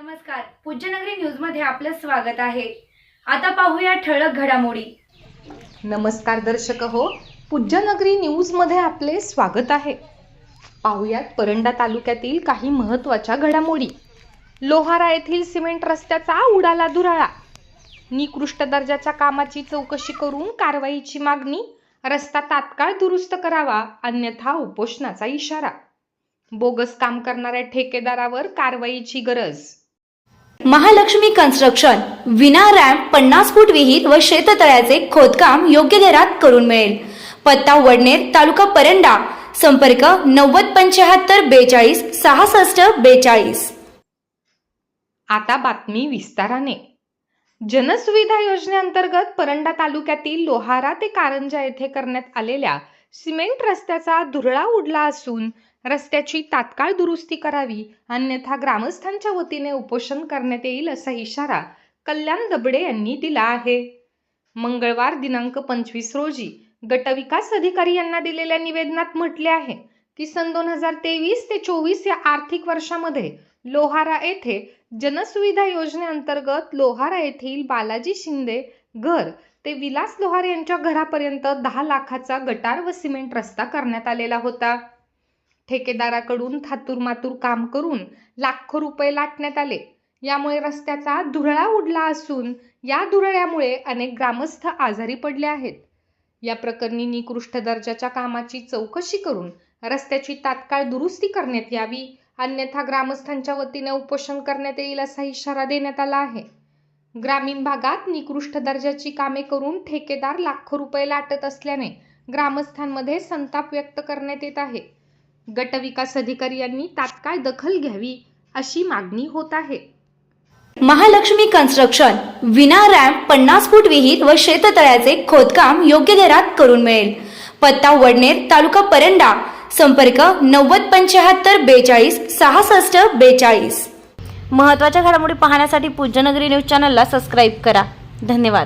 नमस्कार. पूज्यनगरी न्यूजमध्ये आपलं स्वागत आहे. आता पाहूया ठळक घडामोडी. नमस्कार दर्शक हो पूज्यनगरी न्यूजमध्ये आपले स्वागत आहे. पाहुयात परंडा तालुक्यातील काही महत्त्वाच्या घडामोडी. लोहारा येथील सिमेंट रस्त्याचा उडाला दुराळा निकृष्ट दर्जाच्या कामाची चौकशी करून कारवाईची मागणी. रस्ता तात्काळ दुरुस्त करावा अन्यथा उपोषणाचा इशारा. बोगस काम करणाऱ्या ठेकेदारावर कारवाईची गरज. महालक्ष्मी कन्स्ट्रक्शन विना रॅम्प पन्नास फूट विहीर व शेततळ्याचे खोदकाम योग्य दरात करून मिळेल. पत्ता वडनेर तालुका परंडा. संपर्क नव्वद पंच्याहत्तर बेचाळीस सहासष्ट बेचाळीस. आता बातमी विस्ताराने. जनसुविधा योजनेअंतर्गत परंडा तालुक्यातील लोहारा ते कारंजा येथे करण्यात आलेल्या सिमेंट रस्त्याचा धुरळा उडला असून रस्त्याची तात्काळ दुरुस्ती करावी अन्यथा ग्रामस्थांच्या वतीने उपोषण करण्यात येईल असा इशारा कल्याण दबडे यांनी दिला आहे. मंगळवार दिनांक पंचवीस रोजी गटविकास अधिकारी यांना दिलेल्या निवेदनात म्हटले आहे की सन दोन हजार तेवीस ते चोवीस या आर्थिक वर्षामध्ये लोहारा येथे जनसुविधा योजनेअंतर्गत लोहारा येथील बालाजी शिंदे घर ते विलास लोहार यांच्या घरापर्यंत दहा लाखाचा गटार व सिमेंट रस्ता करण्यात आलेला होता. ठेकेदाराकडून थातूरमातूर काम करून लाखो रुपये लाटण्यात आले. यामुळे रस्त्याचा धुरळा उडला असून या धुरळ्यामुळे अनेक ग्रामस्थ आजारी पडले आहेत. या प्रकरणी निकृष्ट दर्जाच्या कामाची चौकशी करून रस्त्याची तात्काळ दुरुस्ती करण्यात यावी अन्यथा ग्रामस्थांच्या वतीने उपोषण करण्यात येईल असा इशारा देण्यात आला आहे. ग्रामीण भागात निकृष्ट दर्जाची कामे करून ठेकेदार लाखो रुपये लाटत असल्याने ग्रामस्थांमध्ये संताप व्यक्त करण्यात येत आहे. गटविकास अधिकारी यांनी तात्काळ दखल घ्यावी अशी मागणी होत आहे. महालक्ष्मी कन्स्ट्रक्शन विना रॅम्प पन्नास फूट विहीर व शेततळ्याचे खोदकाम योग्य दरात करून मिळेल. पत्ता वडनेर तालुका परंडा. संपर्क नव्वद पंच्याहत्तर बेचाळीस सहासष्ट बेचाळीस. महत्त्वाच्या घडामोडी पाहण्यासाठी पूज्यनगरी न्यूज चॅनलला सबस्क्राईब करा. धन्यवाद.